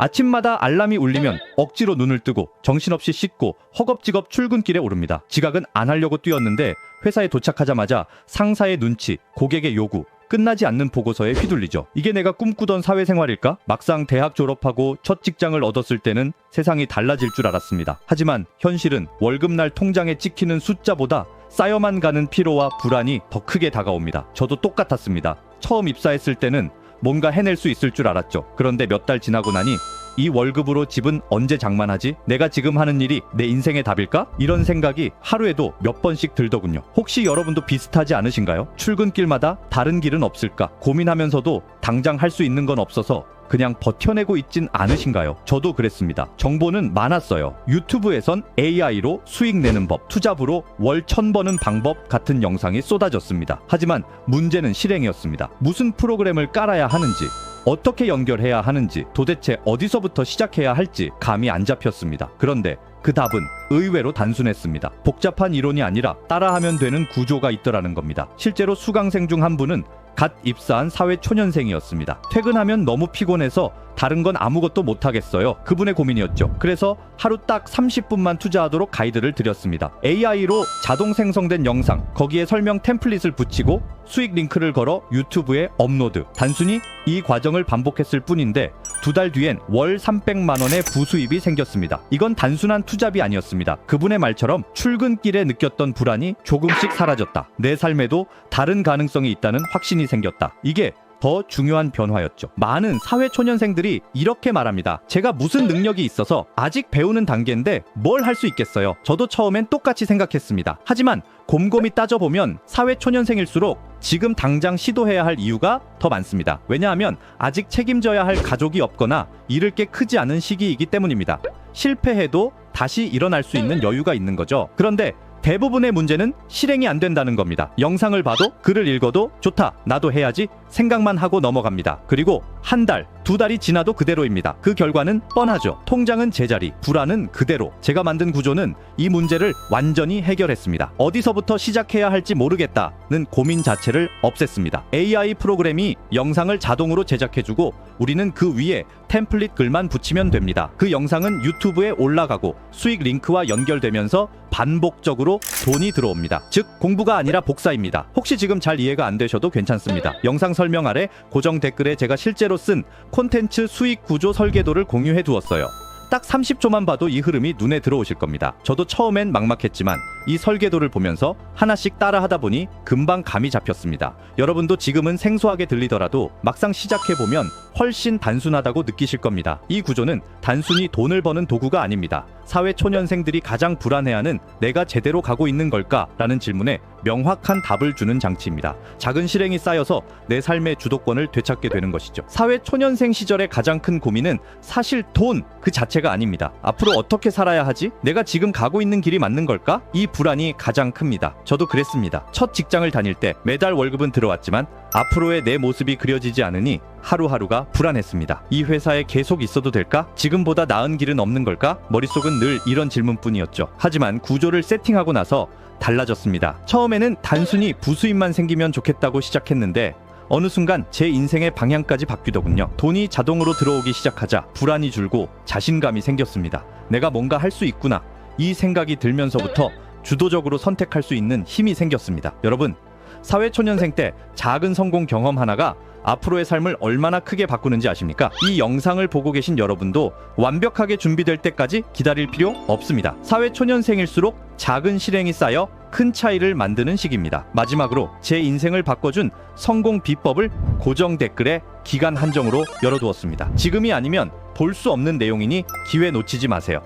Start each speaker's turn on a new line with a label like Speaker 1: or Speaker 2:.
Speaker 1: 아침마다 알람이 울리면 억지로 눈을 뜨고 정신없이 씻고 허겁지겁 출근길에 오릅니다. 지각은 안 하려고 뛰었는데 회사에 도착하자마자 상사의 눈치, 고객의 요구, 끝나지 않는 보고서에 휘둘리죠. 이게 내가 꿈꾸던 사회생활일까? 막상 대학 졸업하고 첫 직장을 얻었을 때는 세상이 달라질 줄 알았습니다. 하지만 현실은 월급날 통장에 찍히는 숫자보다 쌓여만 가는 피로와 불안이 더 크게 다가옵니다. 저도 똑같았습니다. 처음 입사했을 때는 뭔가 해낼 수 있을 줄 알았죠. 그런데 몇 달 지나고 나니 이 월급으로 집은 언제 장만하지? 내가 지금 하는 일이 내 인생의 답일까? 이런 생각이 하루에도 몇 번씩 들더군요. 혹시 여러분도 비슷하지 않으신가요? 출근길마다 다른 길은 없을까? 고민하면서도 당장 할 수 있는 건 없어서 그냥 버텨내고 있진 않으신가요? 저도 그랬습니다. 정보는 많았어요. 유튜브에선 AI로 수익 내는 법, 투잡으로 월천 버는 방법 같은 영상이 쏟아졌습니다. 하지만 문제는 실행이었습니다. 무슨 프로그램을 깔아야 하는지, 어떻게 연결해야 하는지, 도대체 어디서부터 시작해야 할지 감이 안 잡혔습니다. 그런데 그 답은 의외로 단순했습니다. 복잡한 이론이 아니라 따라하면 되는 구조가 있더라는 겁니다. 실제로 수강생 중 한 분은 갓 입사한 사회 초년생이었습니다. 퇴근하면 너무 피곤해서 다른 건 아무것도 못하겠어요. 그분의 고민이었죠. 그래서 하루 딱 30분만 투자하도록 가이드를 드렸습니다. AI로 자동 생성된 영상, 거기에 설명 템플릿을 붙이고 수익 링크를 걸어 유튜브에 업로드. 단순히 이 과정을 반복했을 뿐인데 두 달 뒤엔 월 300만 원의 부수입이 생겼습니다. 이건 단순한 투잡이 아니었습니다. 그분의 말처럼 출근길에 느꼈던 불안이 조금씩 사라졌다. 내 삶에도 다른 가능성이 있다는 확신이 생겼다. 이게 더 중요한 변화였죠. 많은 사회 초년생들이 이렇게 말합니다. 제가 무슨 능력이 있어서 아직 배우는 단계인데 뭘 할 수 있겠어요. 저도 처음엔 똑같이 생각했습니다. 하지만 곰곰이 따져보면 사회 초년생일수록 지금 당장 시도해야 할 이유가 더 많습니다. 왜냐하면 아직 책임져야 할 가족이 없거나 잃을 게 크지 않은 시기이기 때문입니다. 실패해도 다시 일어날 수 있는 여유가 있는 거죠. 그런데 대부분의 문제는 실행이 안 된다는 겁니다. 영상을 봐도 글을 읽어도 좋다. 나도 해야지. 생각만 하고 넘어갑니다. 그리고 한 달, 두 달이 지나도 그대로입니다. 그 결과는 뻔하죠. 통장은 제자리, 불안은 그대로. 제가 만든 구조는 이 문제를 완전히 해결했습니다. 어디서부터 시작해야 할지 모르겠다는 고민 자체를 없앴습니다. AI 프로그램이 영상을 자동으로 제작해주고 우리는 그 위에 템플릿 글만 붙이면 됩니다. 그 영상은 유튜브에 올라가고 수익 링크와 연결되면서 반복적으로 돈이 들어옵니다. 즉 공부가 아니라 복사입니다. 혹시 지금 잘 이해가 안 되셔도 괜찮습니다. 영상 설명 아래 고정 댓글에 제가 실제로 쓴 콘텐츠 수익 구조 설계도를 공유해 두었어요. 딱 30초만 봐도 이 흐름이 눈에 들어오실 겁니다. 저도 처음엔 막막했지만 이 설계도를 보면서 하나씩 따라 하다 보니 금방 감이 잡혔습니다. 여러분도 지금은 생소하게 들리더라도 막상 시작해 보면 훨씬 단순하다고 느끼실 겁니다. 이 구조는 단순히 돈을 버는 도구가 아닙니다. 사회 초년생들이 가장 불안해하는 내가 제대로 가고 있는 걸까라는 질문에 명확한 답을 주는 장치입니다. 작은 실행이 쌓여서 내 삶의 주도권을 되찾게 되는 것이죠. 사회 초년생 시절의 가장 큰 고민은 사실 돈 그 자체가 아닙니다. 앞으로 어떻게 살아야 하지? 내가 지금 가고 있는 길이 맞는 걸까? 이 불안이 가장 큽니다. 저도 그랬습니다. 첫 직장을 다닐 때 매달 월급은 들어왔지만 앞으로의 내 모습이 그려지지 않으니 하루하루가 불안했습니다. 이 회사에 계속 있어도 될까? 지금보다 나은 길은 없는 걸까? 머릿속은 늘 이런 질문뿐이었죠. 하지만 구조를 세팅하고 나서 달라졌습니다. 처음에는 단순히 부수입만 생기면 좋겠다고 시작했는데 어느 순간 제 인생의 방향까지 바뀌더군요. 돈이 자동으로 들어오기 시작하자 불안이 줄고 자신감이 생겼습니다. 내가 뭔가 할 수 있구나. 이 생각이 들면서부터 주도적으로 선택할 수 있는 힘이 생겼습니다. 여러분, 사회초년생 때 작은 성공 경험 하나가 앞으로의 삶을 얼마나 크게 바꾸는지 아십니까? 이 영상을 보고 계신 여러분도 완벽하게 준비될 때까지 기다릴 필요 없습니다. 사회 초년생일수록 작은 실행이 쌓여 큰 차이를 만드는 시기입니다. 마지막으로 제 인생을 바꿔준 성공 비법을 고정 댓글에 기간 한정으로 열어두었습니다. 지금이 아니면 볼 수 없는 내용이니 기회 놓치지 마세요.